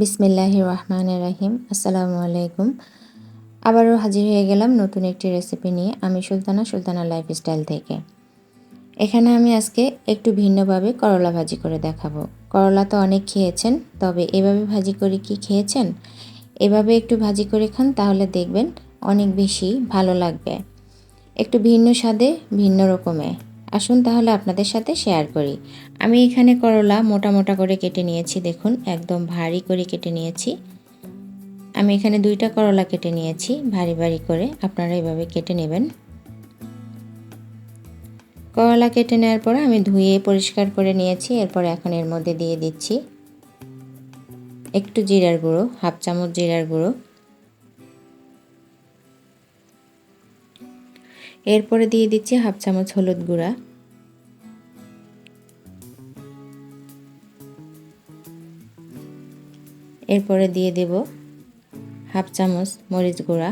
বিসমিল্লাহ রহমান রাহিম। আসসালামু আলাইকুম। আবারও হাজির হয়ে গেলাম নতুন একটি রেসিপি নিয়ে আমি সুলতানা সুলতানা লাইফস্টাইল থেকে। এখানে আমি আজকে একটু ভিন্নভাবে করলা ভাজি করে দেখাবো। করলা তো অনেক খেয়েছেন, তবে এভাবে ভাজি করে কি খেয়েছেন? এভাবে একটু ভাজি করে খান, তাহলে দেখবেন অনেক বেশি ভালো লাগবে। একটু ভিন্ন স্বাদে, ভিন্ন রকমে। আসুন তাহলে আপনাদের সাথে শেয়ার করি। আমি এখানে করলা মোটা মোটা করে কেটে নিয়েছি, দেখুন, একদম ভারী করে কেটে নিয়েছি। আমি এখানে দুইটা করলা কেটে নিয়েছি, ভারী ভারী করে। আপনারা এভাবে কেটে নেবেন। করলা কেটে নেওয়ার পর আমি ধুয়ে পরিষ্কার করে নিয়েছি, এরপর এখন এর মধ্যে দিয়ে দিচ্ছি একটু জিরার গুঁড়ো, হাফ চামচ জিরার গুঁড়ো। এরপরে দিয়ে দিচ্ছি হাফ চামচ হলুদ গুঁড়া। এরপরে দিয়ে দেব হাফ চামচ মরিচ গুঁড়া।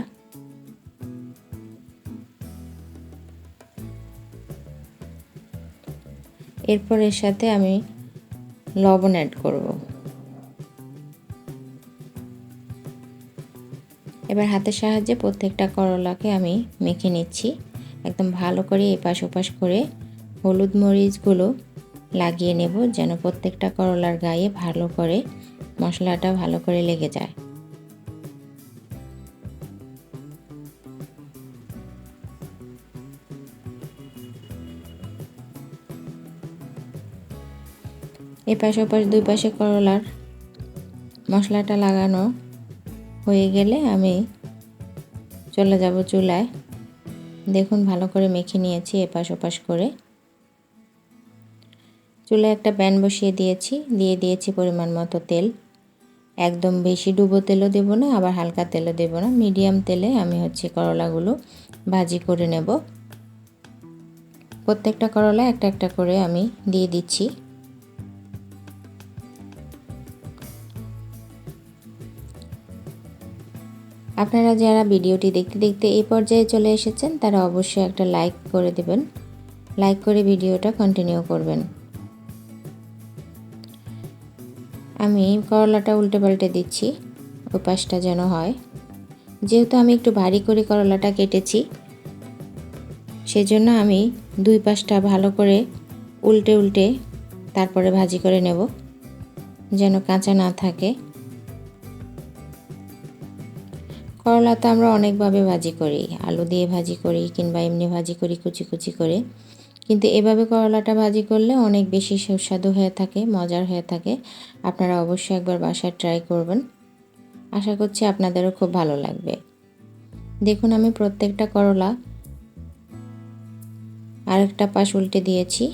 এরপর এর সাথে আমি লবণ অ্যাড করব। এবার হাতের সাহায্যে প্রত্যেকটা করলাকে আমি মেখে নিচ্ছি। একদম ভালো করে এপাশ ওপাশ করে হলুদ মরিচগুলো লাগিয়ে নেব যেন প্রত্যেকটা করলার গায়ে ভালো করে মশলাটা ভালো করে লেগে যায়। এপাশ ওপাশ দুই পাশে করলার মশলাটা লাগানো হয়ে গেলে আমি চলে যাব চুলায়। দেখুন, ভালো করে মেখে নিয়েছি এপাশ ওপাশ করে। চুলে একটা প্যান বসিয়ে দিয়েছি, দিয়ে দিয়েছি পরিমাণ মতো তেল। একদম বেশি ডুবো তেলও দেব না, আবার হালকা তেলও দেব না। মিডিয়াম তেলে আমি হচ্ছে করলাগুলো ভাজি করে নেব। প্রত্যেকটা করলা একটা একটা করে আমি দিয়ে দিচ্ছি। আপনারা যারা ভিডিওটি দেখতে দেখতে এই পর্যায়ে চলে এসেছেন, তারা অবশ্যই একটা লাইক করে দেবেন। লাইক করে ভিডিওটা কন্টিনিউ করবেন। আমি করলাটা উল্টে পাল্টে দিচ্ছি পাশটা যেন হয়। যেহেতু আমি একটু ভারী করে করলাটা কেটেছি, সেজন্য আমি দুই পাশটা ভালো করে উল্টে উল্টে তারপরে ভাজি করে নেব, যেন কাঁচা না থাকে। করলা তো আমরা অনেকভাবে ভাজি করি, আলু দিয়ে ভাজি করি কিংবা এমনি ভাজি করি, কুচি কুচি করে। কিন্তু এভাবে করলাটা ভাজি করলে অনেক বেশি সুস্বাদু হয়ে থাকে, মজার হয়ে থাকে। আপনারা অবশ্যই একবার বাসায় ট্রাই করবেন। আশা করছি আপনাদেরও খুব ভালো লাগবে। দেখুন আমি প্রত্যেকটা করলা আরেকটা পাশ উল্টে দিয়েছি।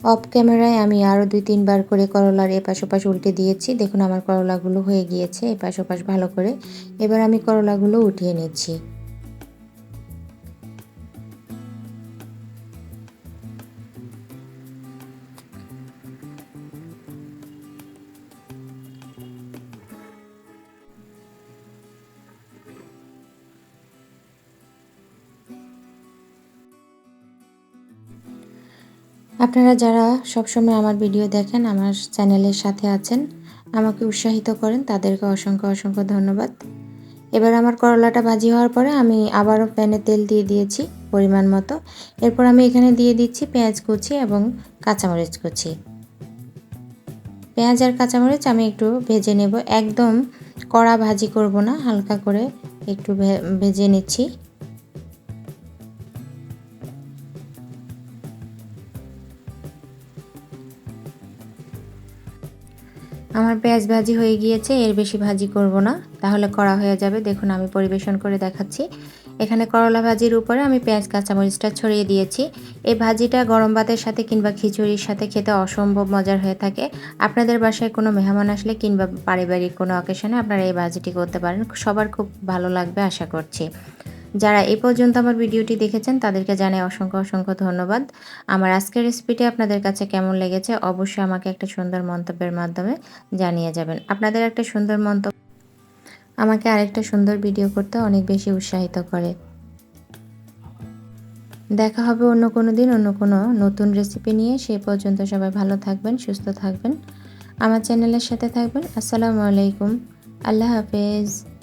অফ ক্যামেরায় আমি আরও দুই, তিনবার করে করলার এপাশ ওপাশ উল্টে দিয়েছি। দেখুন আমার করলাগুলো হয়ে গিয়েছে এপাশ ওপাশ ভালো করে। এবার আমি করলাগুলো উঠিয়ে নিচ্ছি। আপনারা যারা সবসময় আমার ভিডিও দেখেন, আমার চ্যানেলের সাথে আছেন, আমাকে উৎসাহিত করেন, তাদেরকে অসংখ্য অসংখ্য ধন্যবাদ। এবার আমার করলাটা ভাজি হওয়ার পরে আমি আবারও প্যানে তেল দিয়ে দিয়েছি পরিমাণ মতো। এরপর আমি এখানে দিয়ে দিচ্ছি পেঁয়াজ কুচি এবং কাঁচামরিচ কুচি। পেঁয়াজ আর কাঁচামরিচ আমি একটু ভেজে নেব। একদম কড়া ভাজি করব না, হালকা করে একটু ভেজে নিচ্ছি। আমার পেঁয়াজ ভাজি হয়ে গিয়েছে, এর বেশি ভাজি করব না। তাহলে করা হয়ে যাবে। দেখুন, আমি পরিবেশন করে দেখাচ্ছি। এখানে করলা ভাজির উপরে আমি পেঁয়াজ, কাঁচামরিচটা ছড়িয়ে দিয়েছি। এই ভাজিটা গরম ভাতের সাথে কিংবা খিচুড়ির সাথে খেতে অসম্ভব মজার হয়ে থাকে। আপনাদের বাসায় কোনো মেহমান আসলে কিংবা পারিবারিক কোনো অকেশনে আপনারা এই ভাজিটি করতে পারেন। সবার খুব ভালো লাগবে, আশা করছি। যারা এ পর্যন্ত আমার ভিডিওটি দেখেছেন, তাদেরকে জানাই অসংখ্য অসংখ্য ধন্যবাদ। আমার আজকের রেসিপিটি আপনাদের কাছে কেমন লেগেছে, অবশ্যই আমাকে একটা সুন্দর মন্তব্যের মাধ্যমে জানিয়ে যাবেন। আপনাদের একটা সুন্দর মন্তব্য আমাকে আরেকটা সুন্দর ভিডিও করতে অনেক বেশি উৎসাহিত করে। দেখা হবে অন্য কোনো দিন, অন্য কোনো নতুন রেসিপি নিয়ে। সে পর্যন্ত সবাই ভালো থাকবেন, সুস্থ থাকবেন। আমার চ্যানেলের সাথে থাকবেন। আসসালামু আলাইকুম। আল্লাহ হাফেজ।